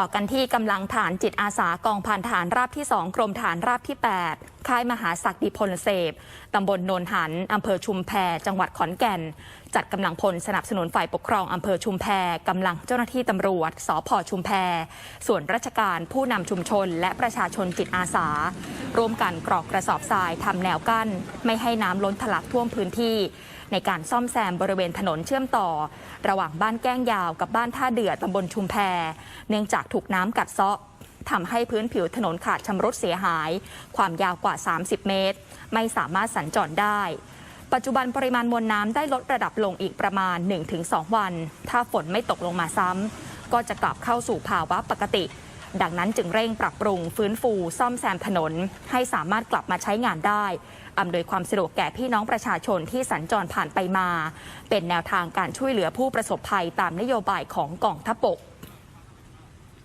ต่อกันที่กำลังฐานจิตอาสากองพันฐานราบที่ 2 กรมฐานราบที่ 8 ค่ายมหาศักดิพลเสพตำบลโนนหันอำเภอชุมแพ จังหวัดขอนแก่น จัดกำลังพลสนับสนุนฝ่ายปกครองอำเภอชุมแพกำลังเจ้าหน้าที่ตำรวจสพชุมแพ ส่วนราชการผู้นำชุมชน และประชาชนจิตอาสา ร่วมกันกรอกกระสอบทรายทำแนวกั้น ไม่ให้น้ำล้นทะลักท่วมพื้นที่ ในการซ่อมแซมบริเวณถนนเชื่อมต่อ ระหว่างบ้านแก้งยาวกับบ้านท่าเดือดตำบลชุมแพ เนื่องจากถูกน้ำกัดเซาะทำให้พื้นผิวถนนขาดชำรุดเสียหาย ความยาวกว่า 30 เมตร ไม่สามารถสัญจรได้ ปัจจุบันปริมาณมวลน้ำได้ลดระดับลงอีกประมาณ 1-2 วัน ถ้าฝนไม่ตกลงมาซ้ำก็จะกลับเข้าสู่ภาวะปกติ ดังนั้นจึงเร่งปรับปรุงฟื้นฟูซ่อมแซมถนน ให้สามารถกลับมาใช้งานได้อำนวยความสะดวกแก่พี่น้องประชาชนที่สัญจรผ่านไปมา เป็นแนวทางการช่วยเหลือผู้ประสบภัยตามนโยบายของกองทัพบก